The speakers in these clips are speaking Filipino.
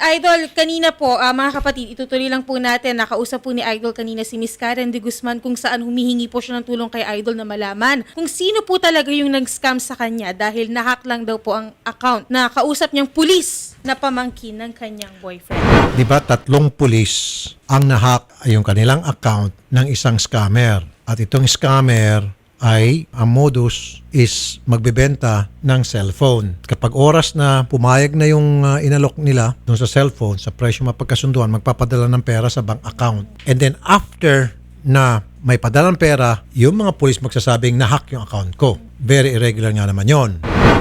Idol, kanina po, ah, mga kapatid, itutuloy lang po natin. Nakausap po ni Idol kanina si Miss Karen de Guzman kung saan humihingi po siya ng tulong kay Idol na malaman kung sino po talaga yung nag-scam sa kanya dahil nahack lang daw po ang account na kausap niyang pulis na pamangkin ng kanyang boyfriend. Di ba tatlong pulis ang nahack ay yung kanilang account ng isang scammer. At itong scammer ay ang modus is magbebenta ng cellphone. Kapag oras na pumayag na yung uh, inalok nila dun sa cellphone sa presyo mapagkasunduan, magpapadala ng pera sa bank account. And then after na may padalang pera, yung mga pulis magsasabing nahack yung account ko. Very irregular nga naman yon.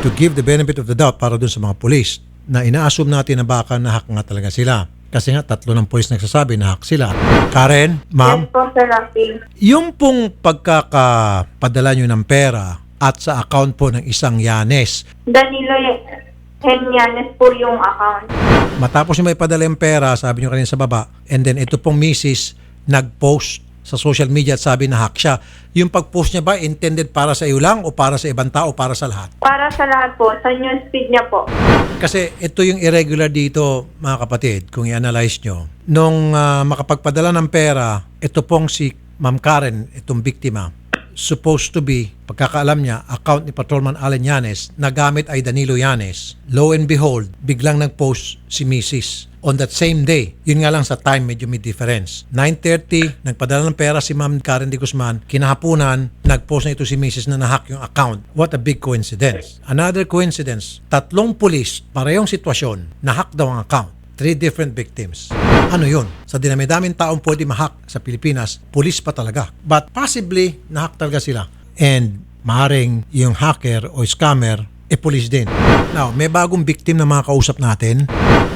To give the benefit of the doubt para dun sa mga pulis na ina-assume natin na baka nahack nga talaga sila. Kasi nga tatlo ng pulis nagsasabi nahack sila. Karen, ma'am, Yes po, Sir Rafi. yung pong pagkakapadala nyo ng pera at sa account po ng isang Yanes, Danilo Henyanes po yung account. matapos nyo may padala yung pera, sabi nyo kanina sa baba, and then ito pong misis nag-post sa social media at sabi na hack siya. Yung pag-post niya ba intended para sa iyo lang o para sa ibang tao o para sa lahat? Para sa lahat po, sa newsfeed niya po. Kasi ito yung irregular dito, mga kapatid, kung i-analyze nyo. Nung ah, makapagpadala ng pera, ito pong si Ma'am Karen, itong biktima, supposed to be, pagkakaalam niya, account ni Patrolman Allen Yanes, na gamit ay Danilo Yanes. Lo and behold, biglang nag-post si Mrs. on that same day. Yun nga lang sa time, medyo may difference. 9.30, nagpadala ng pera si Ma'am Karen de Guzman. Kinahapunan, nag-post na ito si Mrs. na nahack yung account. What a big coincidence. Another coincidence, tatlong pulis, parehong sitwasyon, nahack daw ang account. Three different victims. Ano yun? Sa dinami-daming taong pwede mahack sa Pilipinas, pulis pa talaga. But possibly, nahack talaga sila. And maaaring yung hacker o scammer, e pulis din. Now, may bagong victim na mga kausap natin.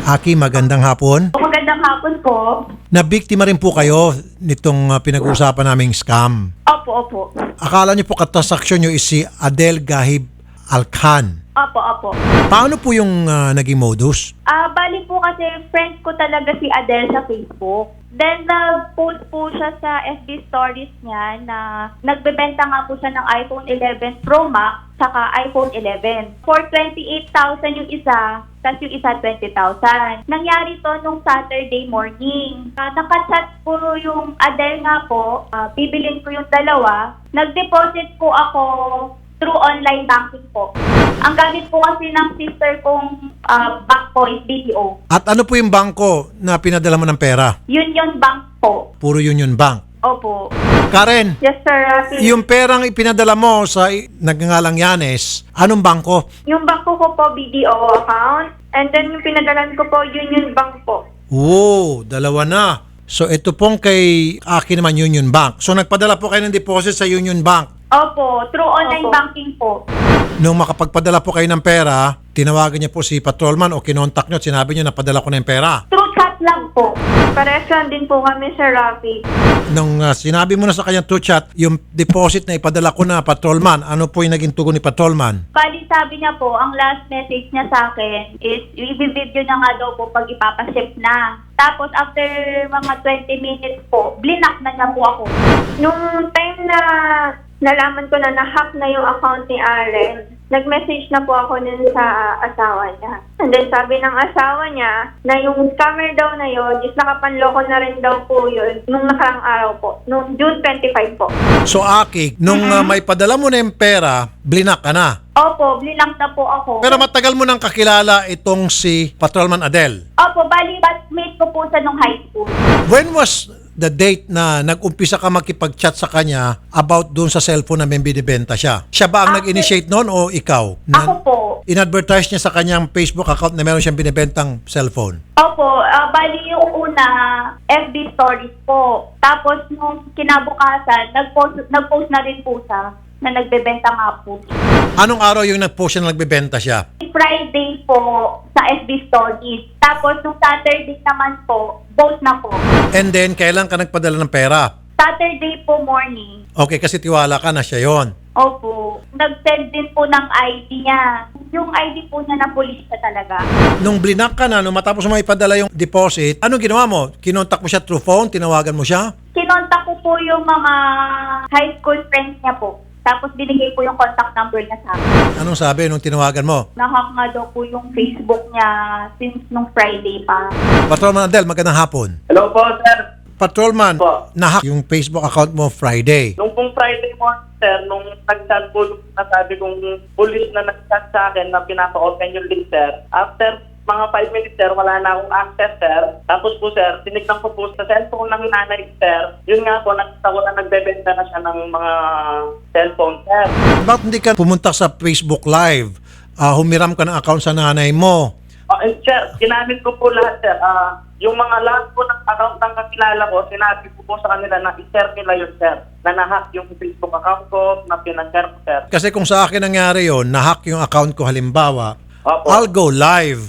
Aki, magandang hapon. Magandang hapon po. Na-biktima rin po kayo nitong uh, pinag-uusapan naming scam. Opo, opo. Akala niyo po katasaksyon niyo is si Adel Gahib Alkhan. Opo, opo. Paano po yung uh, naging modus? Ah, bali po kasi friend ko talaga si Adele sa Facebook. Then, nag-post po siya sa FB stories niya na nagbebenta nga po siya ng iPhone 11 Pro Max saka iPhone 11. For 28,000 yung isa, tapos yung isa 20,000. Nangyari to nung Saturday morning. Uh, nakachat po yung Adele nga po, ah, bibilin ko yung dalawa. Nag-deposit po ako through online banking po. Ang gamit po kasi ng sister kong ah, bank po is BDO. At ano po yung bangko na pinadala mo ng pera? Union Bank po. Puro Union Bank. Opo. Karen, Yes, sir. Rafi. yung perang ipinadala mo sa i- nagngangalang Yanes, anong bangko? Yung banko ko po, BDO account. And then yung pinadalan ko po, Union Bank po. Wow, dalawa na. So ito pong kay akin naman Union Bank. So nagpadala po kayo ng deposit sa Union Bank. Opo, through online banking po. Nung makapagpadala po kayo ng pera, tinawagan niya po si patrolman o kinontak niyo at sinabi niyo na padala ko na yung pera. Through lang po. Pares lang din po kami, Sir Rafi. Nung uh, sinabi mo na sa kanya through chat, yung deposit na ipadala ko na patrolman, ano po yung naging tugon ni patrolman? Bali, sabi niya po, ang last message niya sa akin is, i-video na nga daw po pag ipapaship na. Tapos, after mga 20 minutes po, blinak na niya po ako. Nung time na nalaman ko na na-hack na yung account ni Allen, nag-message na po ako nun sa asawa niya. And then sabi ng asawa niya na yung scammer daw na yun is nakapanloko na rin daw po yun nung nakarang araw po, nung June 25 po. So Aki, nung uh, may padala mo na yung pera, blinak ka na. Opo, blinak na po ako. Pero matagal mo nang kakilala itong si Patrolman Adel. Opo, bali, batmate ko po sa nung high school. When was the date na nag-umpisa ka makipag-chat sa kanya about doon sa cellphone na may binibenta siya? Siya ba ang Ako- nag-initiate noon o ikaw? Ako po. in-advertise niya sa kanyang Facebook account na meron siyang binibentang cellphone. Opo, ah, bali yung una, FB stories po. Tapos nung kinabukasan, nag-post, nag-post na rin po siya na nagbebenta nga po. Anong araw yung nag-post siya na nagbebenta siya? Friday po sa FB stories. Tapos nung Saturday naman po, post na po. And then, kailan ka nagpadala ng pera? Saturday po morning. Okay, kasi tiwala ka na siya yon. Opo. Nag-send din po ng ID niya. Yung ID po niya na police siya talaga. Nung blinak ka na, nung matapos mo ipadala yung deposit, anong ginawa mo? Kinontak mo siya through phone? Tinawagan mo siya? Kinontak ko po yung mga high school friends niya po. Tapos binigay po yung contact number niya sa akin. Anong sabi nung tinawagan mo? Nahack nga daw po yung Facebook niya since nung Friday pa. Patrolman Adel, magandang hapon. Hello po, sir. Patrolman, Po. nahack yung Facebook account mo Friday. Nung pong Friday morning, sir, nung nag-chat po yung nasabi kong police na nag-chat sa akin na pinapa-open yung link, sir. After mga 5 minutes, sir, wala na akong access, sir. Tapos po, sir, tinignan ko po sa cellphone ng nanay, sir. Yun nga po, nakita ko na nagbebenta na siya ng mga cellphone, sir. Bakit hindi ka pumunta sa Facebook Live? Ah, humiram ka ng account sa nanay mo. Uh, sir, ginamit ko po lahat, sir. Ah, yung mga lahat po ng account ng kakilala ko, sinabi ko po sa kanila na i-share nila yun, sir. Na nahack yung Facebook account ko, na pinag-share ko, sir. Kasi kung sa akin nangyari yon, nahack yung account ko halimbawa, Opo. I'll go live.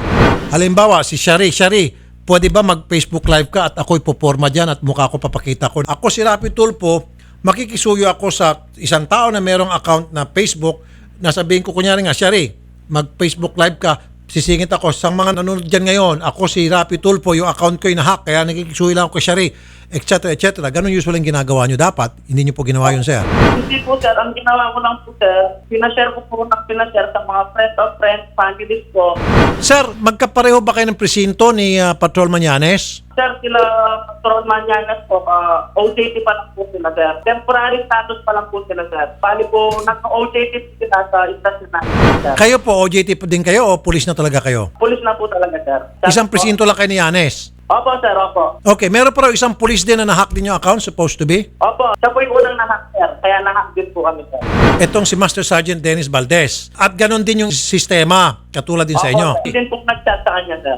Halimbawa, si Shari, Shari, pwede ba mag-Facebook live ka at ako'y poporma dyan at mukha ko papakita ko. Ako si Rapi Tulpo, makikisuyo ako sa isang tao na merong account na Facebook na sabihin ko kunyari nga, Shari, mag-Facebook live ka, sisingit ako sa mga nanonood dyan ngayon, ako si Rapi Tulpo, yung account ko yung nahack, kaya nakikisuyo lang ako kay Shari, etc. etc. Ganun usually ang ginagawa nyo dapat. Hindi nyo po ginawa yun, sir. Hindi po sir, ang ginawa ko lang po sir, pinashare ko po na pinashare sa mga friends of friends, families ko. Sir, magkapareho ba kayo ng presinto ni ah, Patrolman Yanes? Sir, sila Patrolman Yanas po, ah, OJT pa lang po sila sir. Temporary status pa lang po sila sir. Bali po, naka-OJT po sila sa istasyon natin sir. Kayo po, OJT po din kayo o pulis na talaga kayo? Police na po talaga sir. Sabi Isang po- presinto lang kayo ni Yanes. Opo sir, opo. Okay, meron pa raw isang pulis din na nahack din yung account, supposed to be. Opo, siya po yung unang nahack sir. Kaya nahack din po kami sir. Itong si Master Sergeant Dennis Valdez. At ganon din yung sistema, katulad din sa Opo, inyo. Hindi din po nag-chat sa kanya sir.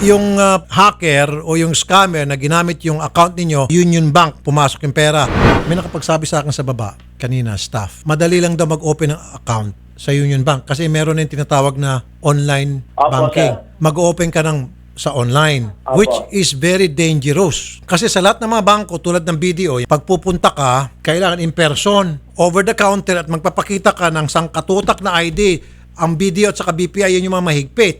Yung ah, hacker o yung scammer na ginamit yung account ninyo, Union Bank, pumasok yung pera. May nakapagsabi sa akin sa baba, kanina, staff. Madali lang daw mag-open ng account sa Union Bank kasi meron yung tinatawag na online Opo, banking. sir. Mag-open ka ng sa online Opo. which is very dangerous. Kasi sa lahat ng mga bangko tulad ng BDO, pagpupunta ka, kailangan in person, over the counter at magpapakita ka ng sangkatutak na ID. Ang BDO at saka BPI yun yung mga mahigpit.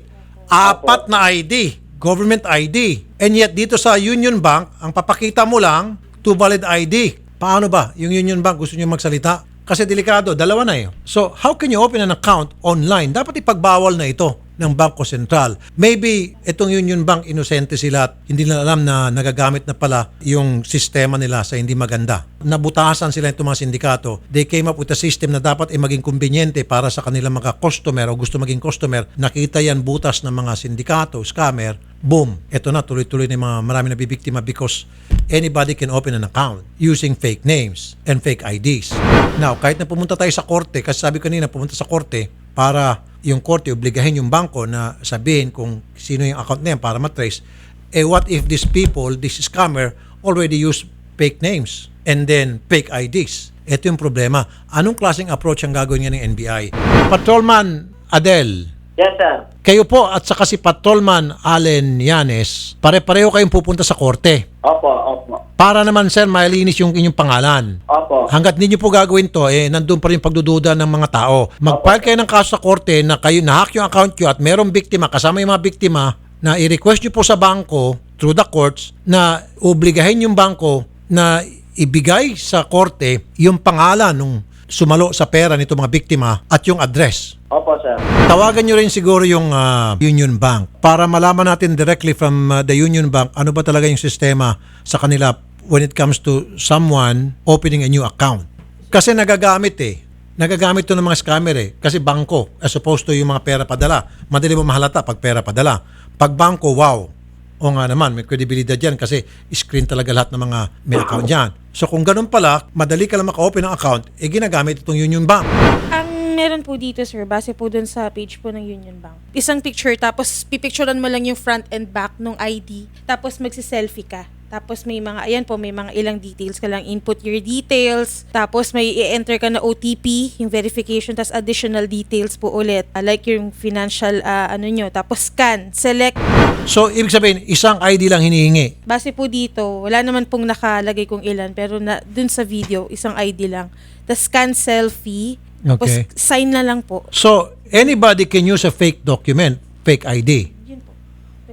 Apat na ID, government ID. And yet dito sa Union Bank, ang papakita mo lang, two valid ID. Paano ba? Yung Union Bank gusto niyo magsalita? Kasi delikado, dalawa na yun. So, how can you open an account online? Dapat ipagbawal na ito ng Bangko Sentral. Maybe itong Union Bank, inosente sila at hindi nila alam na nagagamit na pala yung sistema nila sa hindi maganda. Nabutasan sila itong mga sindikato. They came up with a system na dapat ay maging kumbinyente para sa kanilang mga customer o gusto maging customer. Nakita yan butas ng mga sindikato, scammer, boom, ito na, tuloy-tuloy na mga marami na bibiktima because anybody can open an account using fake names and fake IDs. Now, kahit na pumunta tayo sa korte, kasi sabi ko kanina, pumunta sa korte para yung korte obligahin yung bangko na sabihin kung sino yung account na yan para matrace. Eh what if these people, this scammer, already use fake names and then fake IDs? Ito yung problema. Anong klaseng approach ang gagawin niya ng NBI? Patrolman Adel, Yes sir. Kayo po at saka si Patrolman Allen Yanes, pare-pareho kayong pupunta sa korte. Opo, opo. Para naman sir, malinis yung inyong pangalan. Opo. Hanggat hindi nyo po gagawin to, eh, nandun pa rin yung pagdududa ng mga tao. Mag-file kayo ng kaso sa korte na kayo nahack yung account nyo at merong biktima, kasama yung mga biktima, na i-request nyo po sa bangko through the courts na obligahin yung bangko na ibigay sa korte yung pangalan nung sumalo sa pera nito mga biktima at yung address. Opo sir. Tawagan nyo rin siguro yung ah, Union Bank para malaman natin directly from ah, the Union Bank ano ba talaga yung sistema sa kanila when it comes to someone opening a new account. Kasi nagagamit eh. Nagagamit to ng mga scammer eh. Kasi bangko, as opposed to yung mga pera padala. Madali mo mahalata pag pera padala. Pag bangko, wow. O nga naman, may credibility dyan kasi screen talaga lahat ng mga may account dyan. So kung ganun pala, madali ka lang maka-open ng account, eh ginagamit itong Union Bank. Ang meron po dito, sir, base po dun sa page po ng Union Bank. Isang picture, tapos pipicturean mo lang yung front and back ng ID, tapos magsi-selfie ka. Tapos may mga, ayan po, may mga ilang details ka lang. Input your details. Tapos may i-enter ka na OTP, yung verification, tapos additional details po ulit. Uh, like yung financial, ah, ano nyo. Tapos scan, select. So ibig sabihin, isang ID lang hinihingi. Base po dito, wala naman pong nakalagay kung ilan, pero na, dun sa video, isang ID lang. Tapos scan selfie. Tapos Okay. sign na lang po. So, anybody can use a fake document, fake ID. Yun po.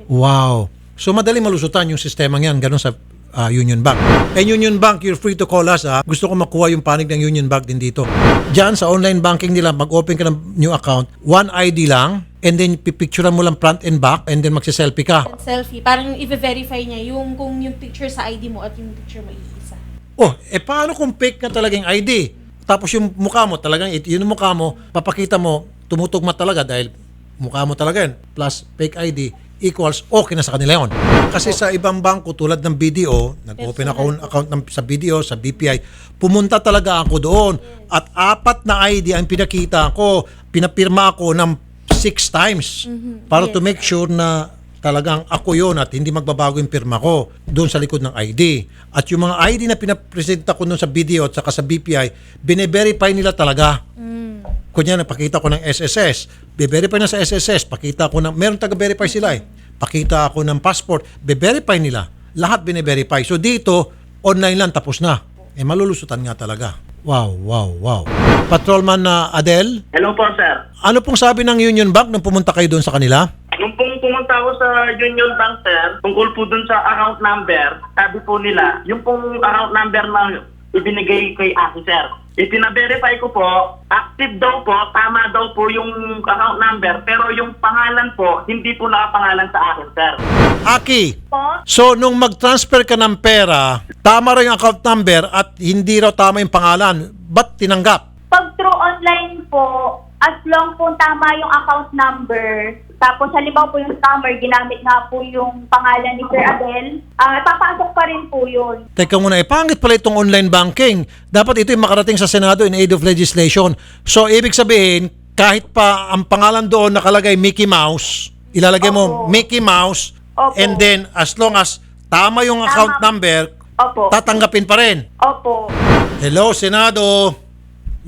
Wow. So, madali malusutan yung sistema yan, ganun sa ah, Union Bank. And Union Bank, you're free to call us. Ha? Gusto ko makuha yung panig ng Union Bank din dito. Diyan sa online banking nila, mag-open ka ng new account, one ID lang, and then pipicturean mo lang front and back, and then magsiselfie ka. Selfie. Parang i-verify niya yung kung yung picture sa ID mo at yung picture mo iisa. Oh, eh paano kung fake na talagang ID? Tapos yung mukha mo, talagang yun yung mukha mo, papakita mo, tumutugma talaga dahil mukha mo talaga yun, plus fake ID equals okay na sa kanila yun. Kasi sa ibang bangko tulad ng BDO, nag-open ako ng account ng, sa BDO, sa BPI, pumunta talaga ako doon. At apat na ID ang pinakita ko, pinapirma ako ng six times para to make sure na talagang ako yon at hindi magbabago yung pirma ko doon sa likod ng ID. At yung mga ID na pinapresenta ko doon sa video at saka sa BPI, bine-verify nila talaga. Kunya, napakita ko ng SSS. Be-verify na sa SSS. Pakita ko ng, meron taga-verify sila eh. Pakita ako ng passport. Be-verify nila. Lahat bine-verify. So dito, online lang, tapos na. Eh, malulusutan nga talaga. Wow, wow, wow. Patrolman na Adel, Hello po, sir. ano pong sabi ng Union Bank nung pumunta kayo doon sa kanila? Nung pumunta ako sa Union Bank, sir, tungkol po dun sa account number, sabi po nila, yung pong account number na ibinigay kay Aki, sir. Ipina-verify ko po, active daw po, tama daw po yung account number, pero yung pangalan po, hindi po nakapangalan sa akin, sir. Aki, Po? so nung mag-transfer ka ng pera, tama rin yung account number at hindi raw tama yung pangalan, ba't tinanggap? Pag through online po, as long po tama yung account number, tapos halimbawa po yung scammer, ginamit nga po yung pangalan ni Sir Adel, ah papasok pa rin po yun. Teka muna, eh, pangit pala itong online banking. Dapat ito yung makarating sa Senado in aid of legislation. So, ibig sabihin, kahit pa ang pangalan doon nakalagay Mickey Mouse, ilalagay mo Opo. Mickey Mouse, Opo. and then as long as tama yung account Tama. number, Opo. tatanggapin pa rin. Opo. Hello, Senado.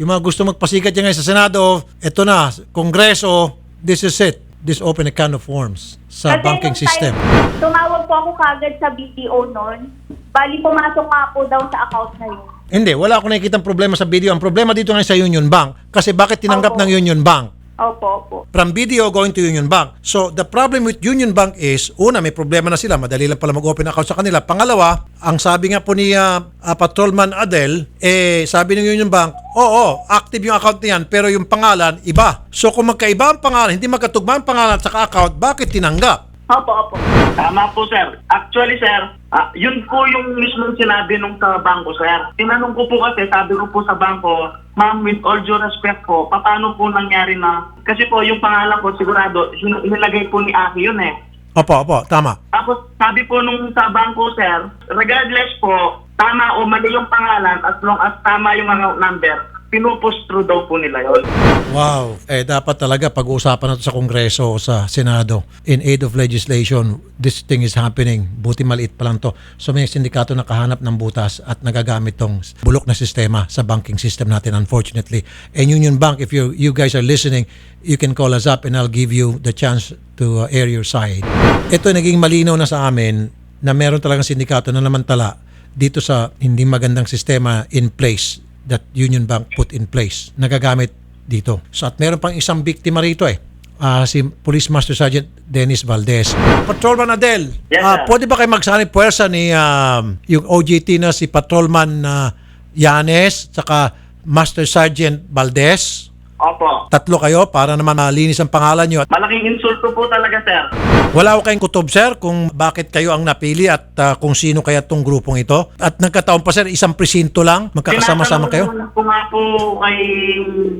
Yung mga gusto magpasikat dyan ngayon sa Senado, ito na, Kongreso, this is it. This open a can of worms sa Kasi banking nung system. time, tumawag po ako kagad sa BDO noon. Bali, pumasok nga po daw sa account na yun. Hindi, wala akong nakikita problema sa video. Ang problema dito ngayon sa Union Bank. Kasi bakit tinanggap Opo. ng Union Bank? Opo, opo. From video going to Union Bank. So, the problem with Union Bank is, una, may problema na sila. Madali lang pala mag-open account sa kanila. Pangalawa, ang sabi nga po ni ah, ah, Patrolman Adel, eh, sabi ng Union Bank, oo, active yung account niyan, pero yung pangalan, iba. So, kung magkaiba ang pangalan, hindi magkatugma ang pangalan at saka account, bakit tinanggap? Opo, opo. Tama po, sir. Actually, sir, ah, yun po yung mismong sinabi nung sa bangko, sir. Tinanong ko po kasi, sabi ko po sa bangko, ma'am, with all due respect po, paano po nangyari na, kasi po yung pangalan ko, sigurado, hin- nilagay po ni Aki yun eh. Opo, opo, tama. Tapos sabi po nung sa bangko, sir, regardless po, tama o mali yung pangalan, as long as tama yung account number, pinupush through daw po nila yun. Wow. Eh, dapat talaga pag-uusapan natin sa Kongreso o sa Senado. In aid of legislation, this thing is happening. Buti maliit pa lang to. So may sindikato nakahanap ng butas at nagagamit tong bulok na sistema sa banking system natin, unfortunately. And Union Bank, if you you guys are listening, you can call us up and I'll give you the chance to uh, air your side. Ito naging malinaw na sa amin na meron talagang sindikato na namantala dito sa hindi magandang sistema in place that Union Bank put in place. Nagagamit dito. So at meron pang isang biktima rito eh. Ah, si Police Master Sergeant Dennis Valdez. Patrolman Adel, Yes, sir. pwede ba kayo magsanib puwersa ni um, yung OJT na si Patrolman na Yanes tsaka Master Sergeant Valdez? Opo. Tatlo kayo para naman malinis ang pangalan nyo. Malaking insulto po talaga, sir. Wala ko kayong kutob, sir, kung bakit kayo ang napili at ah, kung sino kaya tong grupong ito. At nagkataon pa, sir, isang presinto lang. Magkakasama-sama kayo. Tinatanong ko nga po kay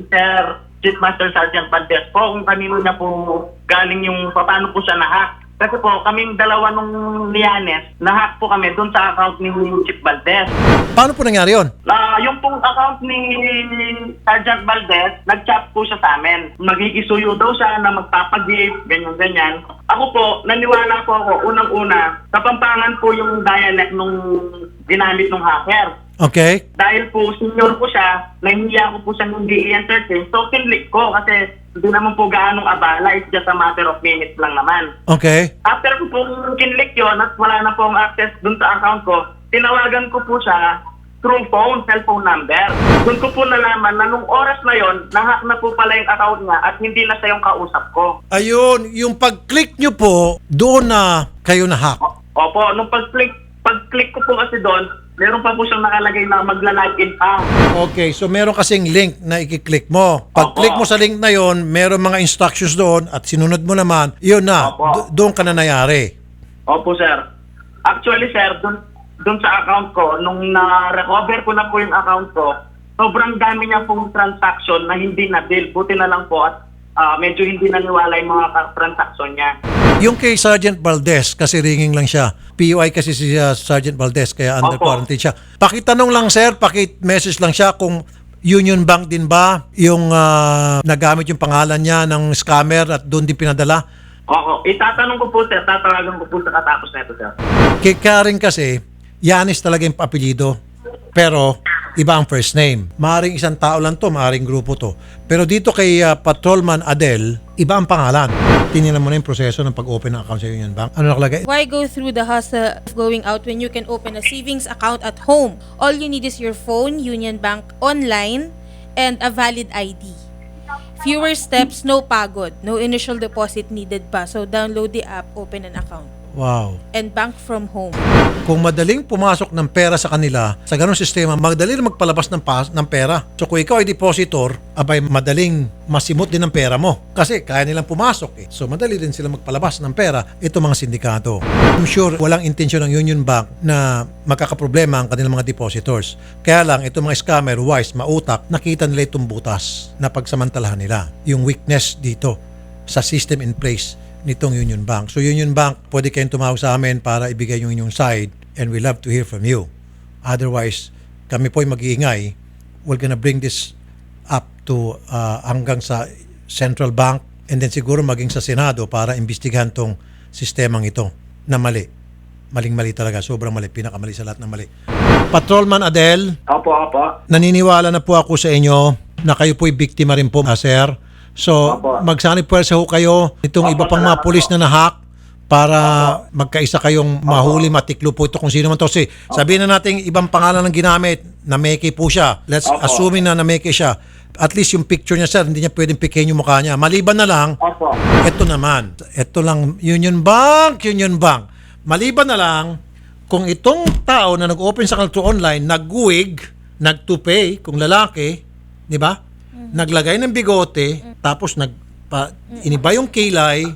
Sir Chief Master Sergeant Valdez po kung kanino niya po galing yung paano po siya nahack. Kasi po, kaming dalawa nung Lianes, nahack po kami doon sa account ni Chief Valdez. Paano po nangyari yon? Ah, yung pong account ni Sergeant Valdez, nag-chat po siya sa amin. Magigisuyo daw siya na magpapag-gift, ganyan-ganyan. Ako po, naniwala po ako, unang-una, kapampangan po yung dialect nung ginamit ng hacker. Okay. Dahil po senior ko siya, nahihiya ko po siyang hindi i-entertain. So, kinlik ko kasi hindi naman po gaanong abala. It's just a matter of minutes lang naman. Okay. After ko po kinlik yun at wala na po ang access dun sa account ko, tinawagan ko po siya through phone, cellphone number. Doon ko po nalaman na nung oras na yon, nahack na po pala yung account niya at hindi na siya yung kausap ko. Ayun, yung pag-click nyo po, doon na kayo na-hack. O- Opo, nung pag-click pag-click ko po kasi doon, meron pa po siyang nakalagay na magla-login pa. Okay, so meron kasing link na i-click mo. Pag Opo. click mo sa link na yon, meron mga instructions doon at sinunod mo naman, yun na, Opo. do- doon ka na nangyari. Opo, sir. Actually, sir, doon doon sa account ko, nung na-recover ko na po yung account ko, sobrang dami niya pong transaction na hindi na-bill. Buti na lang po at ah, medyo hindi naniwala yung mga transaction niya. Yung kay Sergeant Valdez, kasi ringing lang siya. PUI kasi si uh, Sergeant Valdez, kaya under Opo. quarantine siya. Pakitanong lang sir, pakit-message lang siya kung Union Bank din ba yung ah, nagamit yung pangalan niya ng scammer at doon din pinadala. Oo, itatanong ko po, sir. Tatawagan ko po sa katapos na ito, sir. Kay Karen kasi, Yanis talaga yung apelyido. Pero, iba ang first name. Maaring isang tao lang to, maaring grupo to. Pero dito kay ah, Patrolman Adel, iba ang pangalan. Tinignan mo na yung proseso ng pag-open ng account sa Union Bank. Ano nakalagay? Why go through the hassle of going out when you can open a savings account at home? All you need is your phone, Union Bank online, and a valid ID. Fewer steps, no pagod, no initial deposit needed pa. So download the app, open an account, Wow. and bank from home. Kung madaling pumasok ng pera sa kanila, sa ganong sistema, madali rin magpalabas ng, pas- ng pera. So kung ikaw ay depositor, abay madaling masimot din ang pera mo. Kasi kaya nilang pumasok eh. So madali din sila magpalabas ng pera. Ito mga sindikato. I'm sure walang intensyon ng Union Bank na magkakaproblema ang kanilang mga depositors. Kaya lang, itong mga scammer, wise, mautak, nakita nila itong butas na pagsamantalahan nila. Yung weakness dito sa system in place nitong Union Bank. So Union Bank, pwede kayong tumawag sa amin para ibigay yung inyong side and we love to hear from you. Otherwise, kami po ay mag-iingay. We're gonna bring this up to uh, hanggang sa Central Bank and then siguro maging sa Senado para imbestigahan tong sistemang ito na mali. Maling-mali talaga. Sobrang mali. Pinakamali sa lahat ng mali. Patrolman Adel, Opo, opo. naniniwala na po ako sa inyo na kayo po'y biktima rin po, ah, sir. So, Opo. magsanib pwersa ho kayo itong Opo, iba pang mga salamat pulis na nahack para magkaisa kayong mahuli, matiklo po ito kung sino man to. Si, sabihin na natin ibang pangalan ng ginamit, na meke po siya. Let's Opo. assuming na na meke siya. At least yung picture niya, sir, hindi niya pwedeng pikin yung mukha niya. Maliban na lang, Opo. ito naman, ito lang, Union Bank, Union Bank. Maliban na lang, kung itong tao na nag-open sa through online, nag-wig, nag-to-pay, kung lalaki, di ba? Naglagay ng bigote, tapos nag, pa, iniba yung kilay,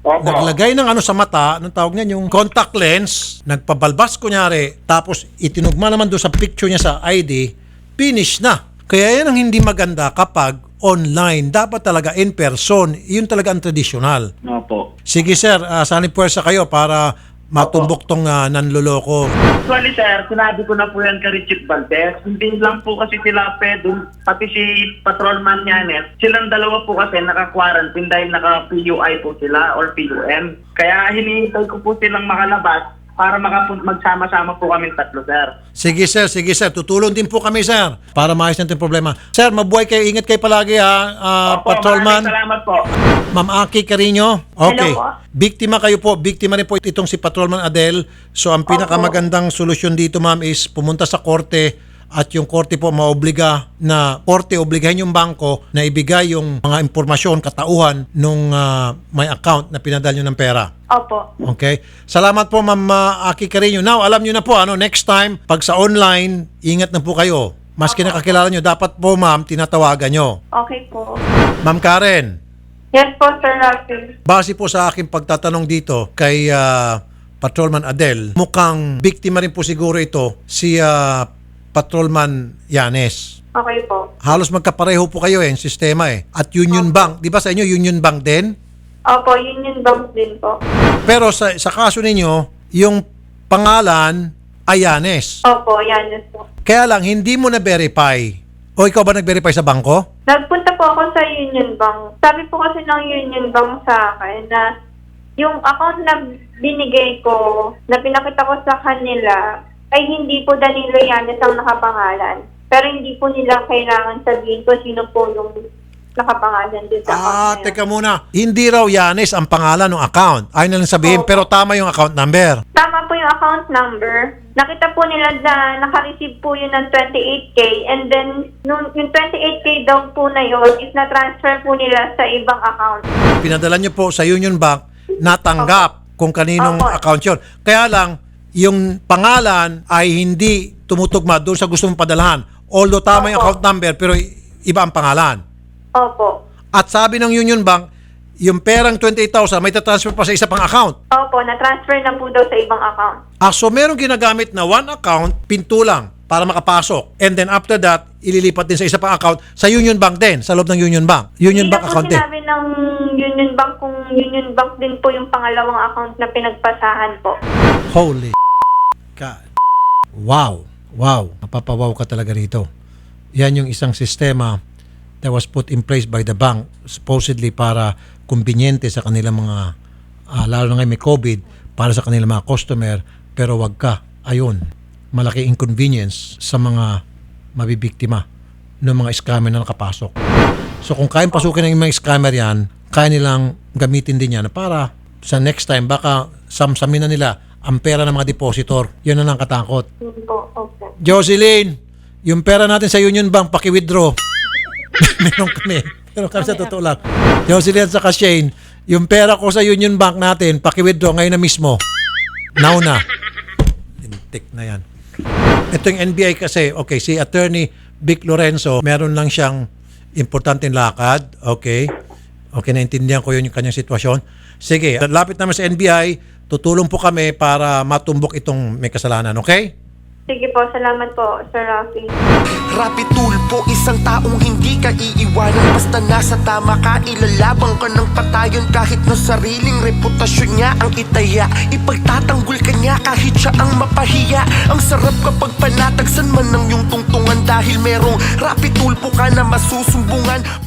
Opo. naglagay ng ano sa mata, anong tawag niyan, yung contact lens, nagpabalbas kunyari, tapos itinugma naman doon sa picture niya sa ID, finish na. Kaya yan ang hindi maganda kapag online. Dapat talaga in person. Yun talaga ang tradisyonal. Opo. Sige sir, uh, sanib puwersa kayo para matumbok tong ah, nanloloko. Actually, sir, sinabi ko na po yan kay Richard Valdez. Hindi lang po kasi sila pwede, pati si patrolman Yanet, silang dalawa po kasi naka-quarantine dahil naka-PUI po sila or PUM. Kaya hinihintay ko po silang makalabas para makapun- magsama-sama po kami tatlo, sir. Sige sir, sige sir. Tutulong din po kami sir para maayos natin yung problema. Sir, mabuhay kayo. Ingat kayo palagi ha, ah, Opo, patrolman. maraming salamat po. Ma'am Aki Carino. Okay. Hello po. Biktima kayo po. Biktima rin po itong si Patrolman Adel. So ang pinakamagandang solusyon dito ma'am is pumunta sa korte at yung korte po maobliga na korte obligahin yung bangko na ibigay yung mga impormasyon, katauhan nung ah, may account na pinadal nyo ng pera. Opo. Okay? Salamat po Ma'am ah, Aki Carino. Now, alam nyo na po, ano, next time, pag sa online, ingat na po kayo. Maski nakakilala nyo, dapat po ma'am, tinatawagan nyo. Okay po. Ma'am Karen, Yes po, Sir Rafi. Base po sa aking pagtatanong dito kay ah, Patrolman Adel, mukhang biktima rin po siguro ito si ah, Patrolman Yanes. Okay po. Halos magkapareho po kayo eh, yung sistema eh. At Union Bank, di ba sa inyo Union Bank din? Opo, Union Bank din po. Pero sa, sa kaso ninyo, yung pangalan ay Yanes. Opo, yan yun po. Kaya lang, hindi mo na-verify. O ikaw ba nag-verify sa bangko? Nagpunta po ako sa Union Bank. Sabi po kasi ng Union Bank sa akin na yung account na binigay ko, na pinakita ko sa kanila, ay hindi po Danilo Yanes ang nakapangalan. Pero hindi po nila kailangan sabihin ko sino po yung nakapangalan din sa account Ah, na yun. teka muna. Hindi raw Yanes ang pangalan ng account. Ayun na lang sabihin, pero tama yung account number. Tama po yung account number. Nakita po nila na naka-receive po yun ng 28K and then nung, yung 28K daw po na yun is na-transfer po nila sa ibang account. pinadala nyo po sa Union Bank, natanggap kung kaninong Opo. account yun. Kaya lang, yung pangalan ay hindi tumutugma doon sa gusto mong padalhan. Although tama yung Opo. account number, pero iba ang pangalan. Opo. At sabi ng Union Bank, yung perang 28,000 may tatransfer pa sa isa pang account. Opo, na-transfer na po daw sa ibang account. Ah, so meron ginagamit na one account, pinto lang para makapasok. And then after that, ililipat din sa isa pang account sa Union Bank din, sa loob ng Union Bank. Union Hindi Bank na po account din. sinabi ng Union Bank kung Union Bank din po yung pangalawang account na pinagpasahan po. Holy God. Wow. Wow. Mapapawaw ka talaga rito. Yan yung isang sistema that was put in place by the bank supposedly para kumbinyente sa kanilang mga ah, lalo na ngayon may COVID para sa kanilang mga customer pero wag ka. Ayun. Malaki inconvenience sa mga mabibiktima ng mga scammer na nakapasok. So kung kayang pasukin ng mga scammer yan, kaya nilang gamitin din yan para sa next time baka samsamin na nila ang pera ng mga depositor. Yun na lang katakot. Yun po, opo. Jocelyn, yung pera natin sa Union Bank, paki-withdraw. Meron kami. Meron kami sa totoo lang. Jocelyn at saka Shane, yung pera ko sa Union Bank natin, paki-withdraw ngayon na mismo. Now na. Lintik na yan. Ito yung NBI kasi, okay, si Attorney Vic Lorenzo, meron lang siyang importanteng lakad, okay? Okay, naintindihan ko yun yung kanyang sitwasyon. Sige, lapit naman sa NBI, tutulong po kami para matumbok itong may kasalanan, okay? Sige po, salamat po, Sir Rafi. Rapid tulpo, isang taong hindi ka iiwanan Basta nasa tama ka, ilalabang ka ng patayon Kahit na sariling reputasyon niya ang itaya Ipagtatanggol ka niya kahit siya ang mapahiya Ang sarap kapag panatagsan man ng iyong tungtungan Dahil merong rapid tulpo ka na masusumbungan